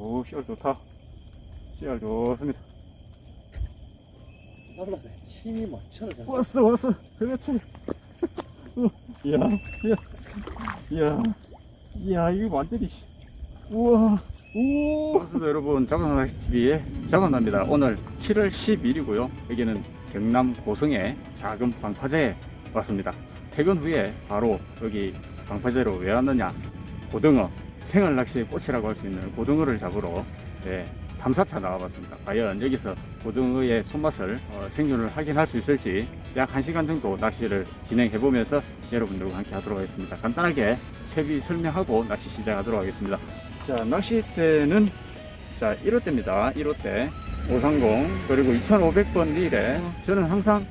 오, 씨알 좋다. 씨알 좋습니다. 나불렀어 힘이 많잖아 진짜. 왔어, 왔어. 그렇지. 어, 이야, 이야, 이야, 이야, 이거 완전히. 씨. 우와, 오. 선수도 여러분, 자건나 TV의 자건나입니다. 오늘 7월 10일이고요. 여기는 경남 고성의 작은 방파제에 왔습니다. 퇴근 후에 바로 여기 방파제로 왜 왔느냐? 고등어, 생활 낚시의 꽃이라고 할 수 있는 고등어를 잡으러 예, 탐사차 나와봤습니다. 과연 여기서 고등어의 손맛을 어, 생존을 확인할 수 있을지 약 1시간 정도 낚시를 진행해보면서 여러분들과 함께 하도록 하겠습니다. 간단하게 채비 설명하고 낚시 시작하도록 하겠습니다. 자, 낚싯대는 자, 1호대입니다. 1호대 530 그리고 2500번 릴에 저는 항상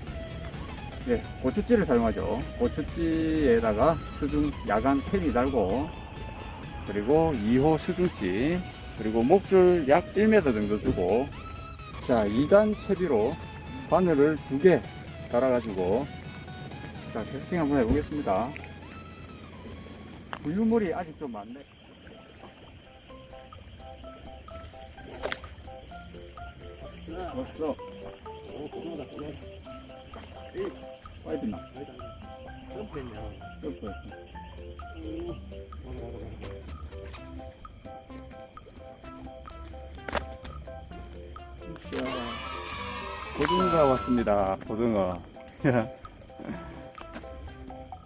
예, 고추찌를 사용하죠. 고추찌에다가 수중 야간 캔이 달고 그리고 2호 수중찌 그리고 목줄 약 1m 정도 주고 자 2단 채비로 바늘을 두 개 달아가지고 자 캐스팅 한번 해보겠습니다 부유물이 아직 좀 많네 아싸. 왔어 오 고등어다 고등어. 빨리 빛나 고등어가 왔습니다. 고등어.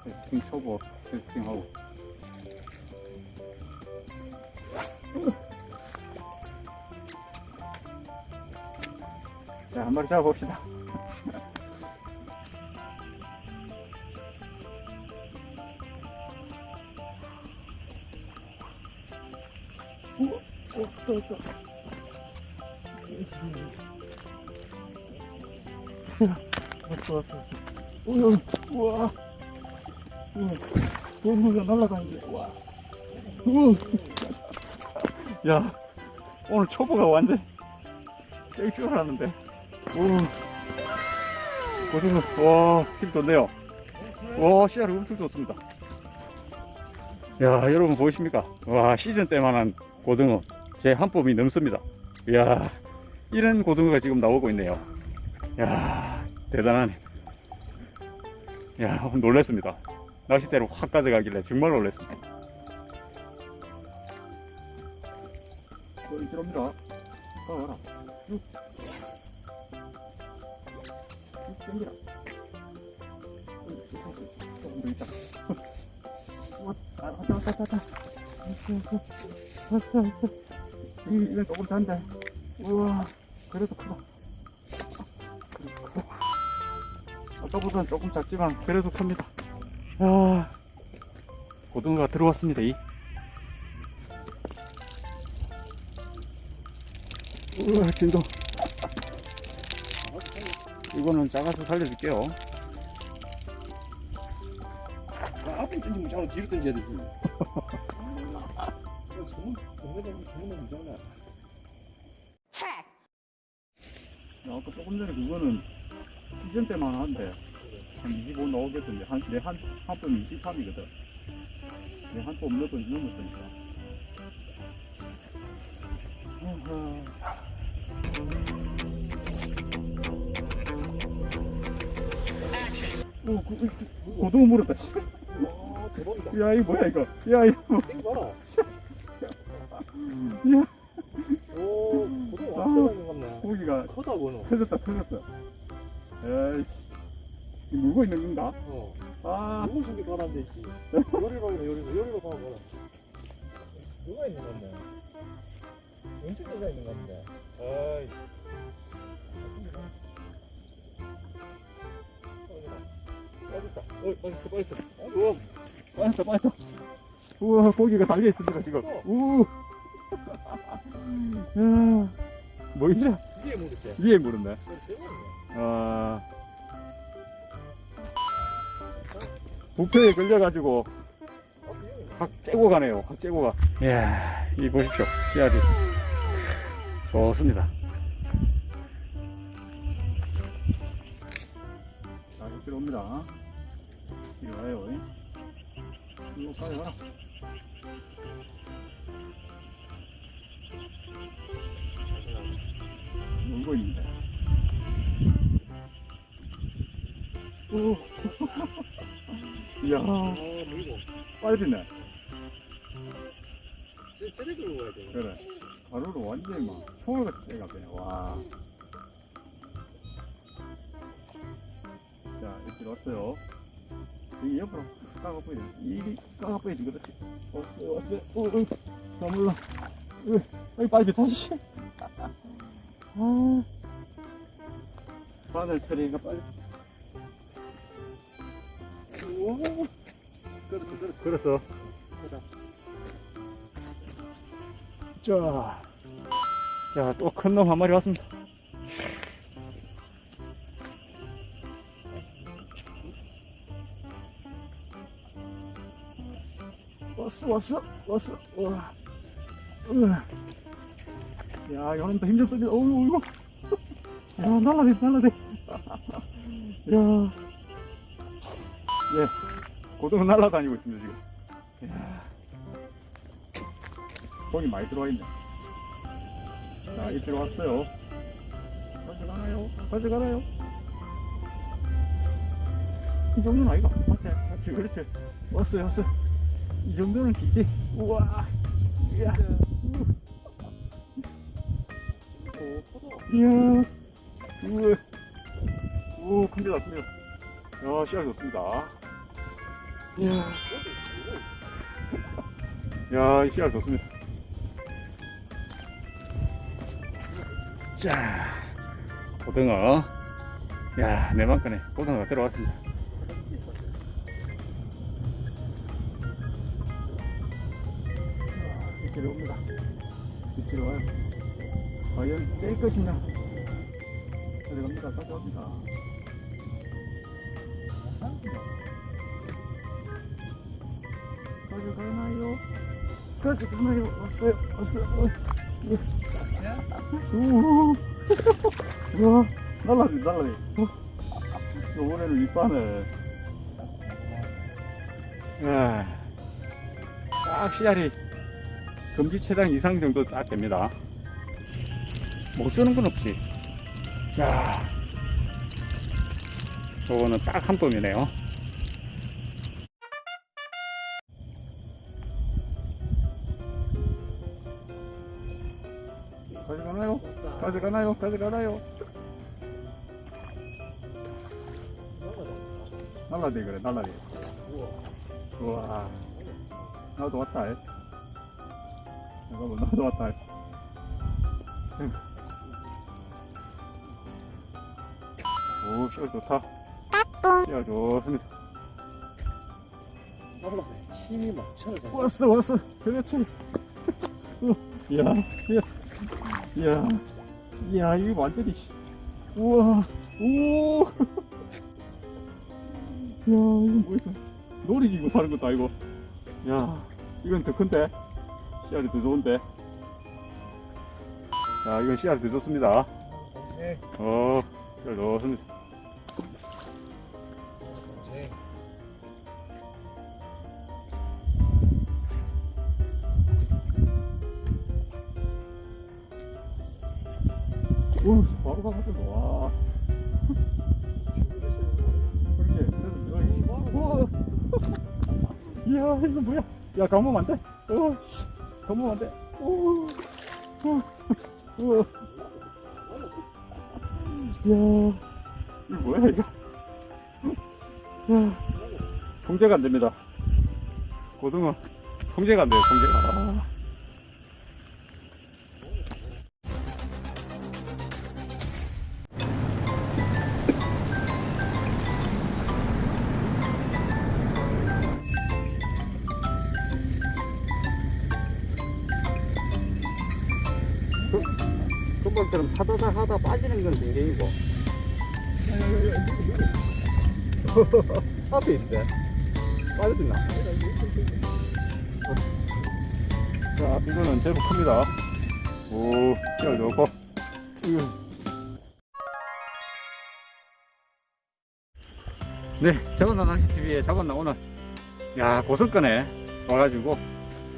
캐스팅 초보 캐스팅하고. 자, 한 마리 잡아봅시다. 왔어, 왔어, 왔어. 우와, 고등어가 날아가는데, 와. 야, 오늘 초보가 완전 셀줄 알았는데. 오. 고등어, 와, 힘 좋네요. 와, 씨알이 엄청 좋습니다. 야, 여러분 보이십니까? 와, 시즌 때만한 고등어. 제한 뼘이 넘습니다. 이야, 이런 고등어가 지금 나오고 있네요. 야, 대단하네. 야, 놀랬습니다. 낚싯대로 확 가져가길래 정말 놀랬습니다. 또 들어옵니다. 가라. 와, 아, 왔다, 왔다, 왔다. 왔어, 왔어. 왔어, 왔어. 이, 이건 조금 단데. 우와, 그래도 크다. 아까보다는 조금 작지만 그래도 큽니다. 아, 고등어가 들어왔습니다. 이. 우와, 진동. 이거는 작아서 살려줄게요. 아, 앞에 던지면 자꾸 뒤로 던져야 되지. 소문 동네방이 소문나면 되나? 아까 조금 전에 그거는 시즌 때만 한데 한 25 나오겠던데 한, 내한 한번 23이거든 내한번 넘었, 넘었으니까 어허. 오, 그, 그, 그, 고등어 물었다. 씨. 와 대박이다. 야, 이거 뭐야, 이거. 야, 이거. 이거 봐라. 야, 오 고등어 아. 때 있는 겁네. 고기가 커다 보노. 터졌다, 터졌어. 에이씨. 물고 있는 건가? 어. 아, 누구 저기 가라앉아 있지? 요리로 가라 요리로 요리로 가봐. 누가 있는 건데? 누가 있는 건데? 아이. 빠졌다. 어, 빠졌어, 빠졌어. 우와, 빠졌다, 빠졌다. 우와, 고기가 달려 있습니다, 지금. 우. 야, 뭐 이래? 위에 물었대. 위에 물었네. 어. 부표에 걸려가지고 확 째고 가네요. 확 째고 가. 이야, 이 보십시오. 씨알이. 좋습니다. 자, 이렇게 옵니다. 이리 와요. 이거 가라. 울고 있는데. 오. 이야, 아 물고 빠지네. 쟤네 들고 가야 돼 그래. 가루로 완전히 막 총알같이 째가 그냥, 와. 자, 이렇게 왔어요. 여기 옆으로 까가보야 돼. 이리 까가보야 지 그렇지. 왔어요, 왔어요. 어, 어. 나 몰라. 어, 어이, 빨리 다시. 아. 바늘 처리가 빨리. 오. 그렇어, 그렇어. 그렇어. 자. 자, 또 큰 놈 한 마리 왔습니다. 왔어, 왔어, 왔어. 와. 으. 야, 이거는 또 힘좀 써줘. 어우, 이거. 야, 날라대, 날라대. 야. 예. 고등어 날라다니고 있습니다, 지금. 야. 거기 많이 들어와 있네. 자, 이쪽으로 왔어요. 가져가나요? 가져가나요? 이 정도는 아이가? 맞지? 맞지? 그렇지. 왔어요, 왔어요. 이 정도는 기지. 우와. 이야. 이야. 우와. 오, 큰데다, 큰데다. 야, 씨앗 좋습니다. 야, 이 씨앗 좋습니다. 자, 고등어. 야, 내 만큼에 고등어가 들어왔습니다. 이쪽으로 옵니다. 이쪽으로 와요. 과연 짤 것이냐? 가져갑니다. 가져갑니다. 가져가나요? 가져가나요? 왔어요. 왔어요. 어, 예. 우후. 우와, 날라지, 날라지. 어? 요번에는 이빠네. 야, 딱 씨알이 금지 체당 이상 정도 딱 됩니다. 못 쓰는 건 없지. 자, 요거는 딱한 뼘이네요. 가져가나요? 가져가나요? 가져가나요? 날라대 그래 날라대 우와 나도 왔다 이. 잠깐만 나도 왔다 이. 오 씨알 좋다 씨알 좋습니다 힘이 막 차를 잡아 왔어 왔어 그렇지 어, 이야 이야 이야 이야 이거 완전히 씨. 우와 오 야, 이건 뭐 있어? 놀이기구 파는 것도 아니고. 야, 이건 더 큰데? 씨알이 더 좋은데? 자, 이건 씨알이 더 좋습니다. 네. 어, 씨알 좋습니다. 오, 바로 와. 그래서 여기, 우와. 이야, 이거 뭐야? 야, 감으면 안 돼? 어, 씨, 감으면 안 돼? 오, 오, 우와. 야, 이거 뭐야, 이거? 야, 통제가 안 됩니다. 고등어, 통제가 안 돼요, 통제가. 아. 금방처럼 하다다 하다 빠지는 건 굉장히고. 앞에 있는데. 빠졌나? 자, 이거는 제법 큽니다. 오, 씨알 좋고. 으. 네, 저건 나 낚시TV의 저건나 오늘, 야, 고성권에 와가지고,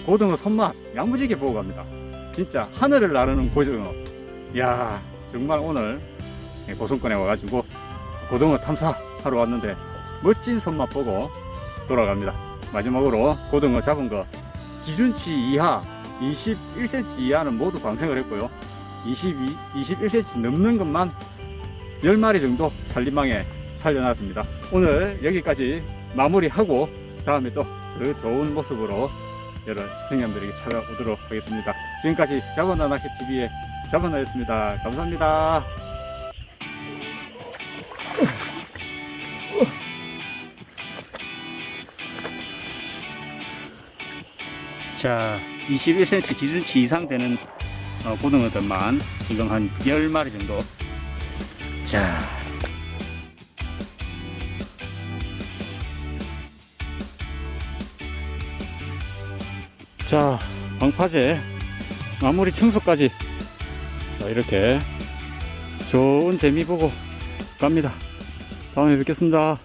고등어 손맛 양무지게 보고 갑니다. 진짜 하늘을 나르는 고등어. 야, 정말 오늘 예, 고성권에 와가지고 고등어 탐사하러 왔는데 멋진 손맛 보고 돌아갑니다. 마지막으로 고등어 잡은 거 기준치 이하 21cm 이하는 모두 방생을 했고요. 22, 21cm 넘는 것만 10마리 정도 살림망에 살려놨습니다. 오늘 여기까지 마무리하고 다음에 또더 좋은 모습으로 여러 시청자분들에게 찾아오도록 하겠습니다. 지금까지 작은 나 낚시 TV의 작은나였습니다. 감사합니다. 자, 21cm 기준치 이상 되는 어, 고등어들만 지금 한 10마리 정도. 자. 자, 방파제 마무리 청소까지 자, 이렇게 좋은 재미 보고 갑니다. 다음에 뵙겠습니다.